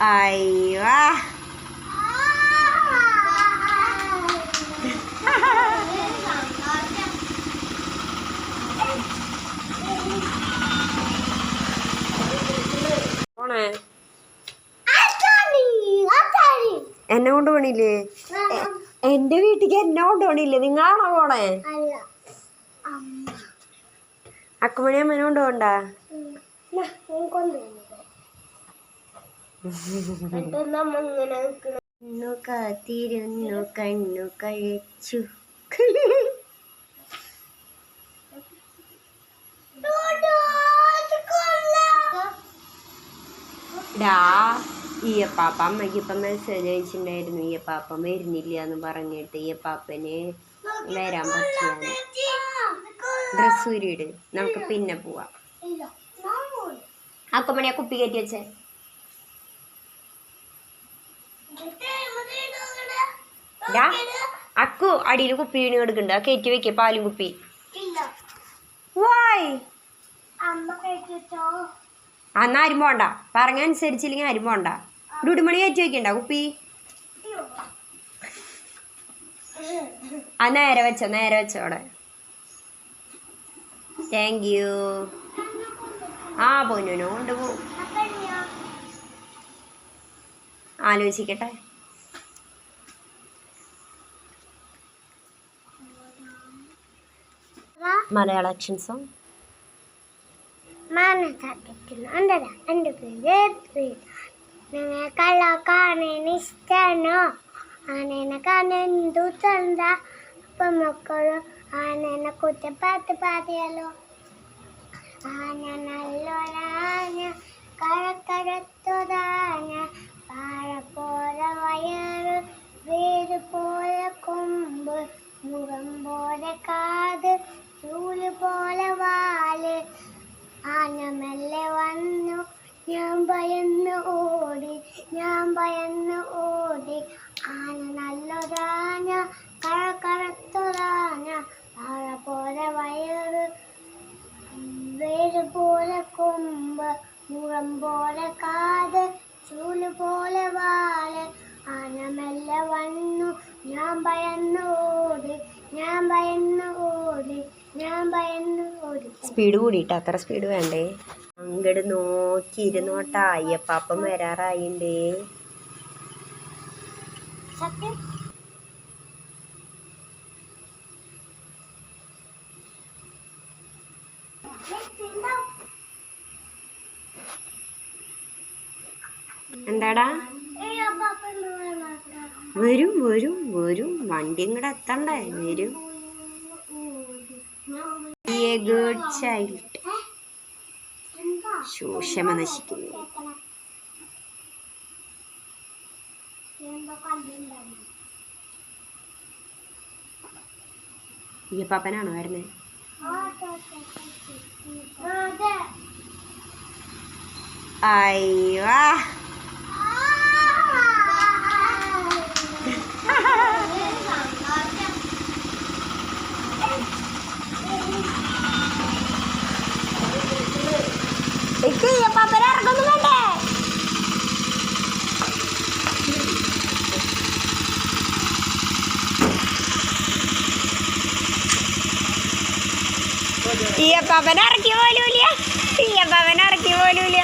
അയ്യോ va. എന്നെ കൊണ്ട് പോണില്ലേ എന്റെ വീട്ടിക്ക് എന്നെ കൊണ്ട് പോണില്ലേ നിങ്ങളാണോ പോണേ അക്കുമണി അമ്മനെ കൊണ്ട് പോണ്ട കണ്ണു കാത്തിരുന്നു കണ്ണു കഴിച്ചു. ഡാ ഈയപ്പാപ്പ അമ്മയ്ക്ക് ഇപ്പം മെസ്സേജ് അയച്ചിട്ടുണ്ടായിരുന്നു. ഈയപ്പാപ്പ വരുന്നില്ല എന്ന് പറഞ്ഞിട്ട് ഈയപ്പാപ്പന് വരാൻ പറ്റിയാണ്. ഡ്രസ്സൂരിയിട് നമുക്ക് പിന്നെ പോവാം. അക്കുമണിയാ കുപ്പി കയറ്റി വെച്ചേ. അക്കു അടിയിൽ കുപ്പി വീണ് കിടക്കുന്നുണ്ട്. ആ കയറ്റി വെക്കേ പാലും കുപ്പി. വായ് അന്ന് ആരും പോണ്ട. പറഞ്ഞ അനുസരിച്ചില്ലെങ്കിൽ ആരും പോണ്ട. ഡുടുമണി കയറ്റി വെക്കണ്ട കുപ്പി. ആ നേരെ വെച്ചോ നേരെ വെച്ചോ അവിടെ. താങ്ക് യു ആ പൊന്നുനോ പോ. ആലോചിക്കട്ടെ. മലയാള ആക്ഷൻ സോങ് മനസ്സാക്കിക്കുന്നു എന്തല്ല എന്റെ പേര് നിങ്ങൾ കള്ള കാണാൻ ഇഷ്ടമാണോ ആനേനെ കാണാൻ എന്തു ചന്ത അപ്പം മക്കളും ആനേനെ കുറ്റം പാത്ത് പാതിയല്ലോ ആന നല്ലൊരാന കഴക്കരത്തൊരാന പാഴ പോലെ വയറ് വേര് പോലെ കൊമ്പ് മുഖം പോലെ കാത്. ചൂൽ പോലെ വാൽ ആന മെല്ലെ വന്നു. ഞാൻ ഭയന്ന് ഓടി ഞാൻ ഭയന്ന് ഓടി. ആന നല്ലൊരാന കഴക്കറത്തൊരാന പാഴ പോലെ വയറ് വേര് പോലെ കൊമ്പ് മുഖം പോലെ കാത്. സ്പീഡ് കൂടിയിട്ട് അത്ര സ്പീഡ് വേണ്ടേ? അങ്ങട് നോക്കിയിരുന്നോട്ടാ അയ്യപ്പാപ്പം വരാറായിണ്ടേ. എന്താടാ? വരും വരും വരും. വണ്ടി ഇങ്ങടെ എത്തണ്ടേ? വരും. ഗുഡ് ചൈൽഡ് ശോഷമ നശിക്കുന്നു. അയ്യപ്പാപ്പനാണോ വരുന്നത് അയ്യോ എനിക്ക് അയ്യപ്പാപ്പനെ ഇറങ്ങൊന്നും വേണ്ടേ? ഈയപ്പാപ്പനെ ഇറക്കി പോലൂല ഈയപ്പാപ്പനെ ഇറക്കി പോലൂല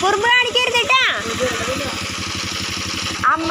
കുറുമ്പ് കാണിക്കരുതിട്ടാ അമ്മ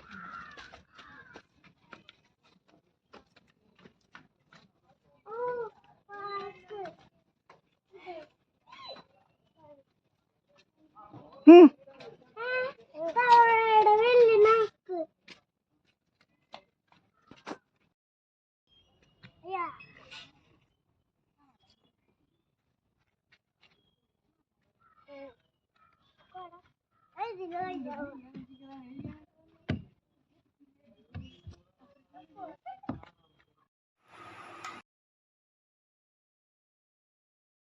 对。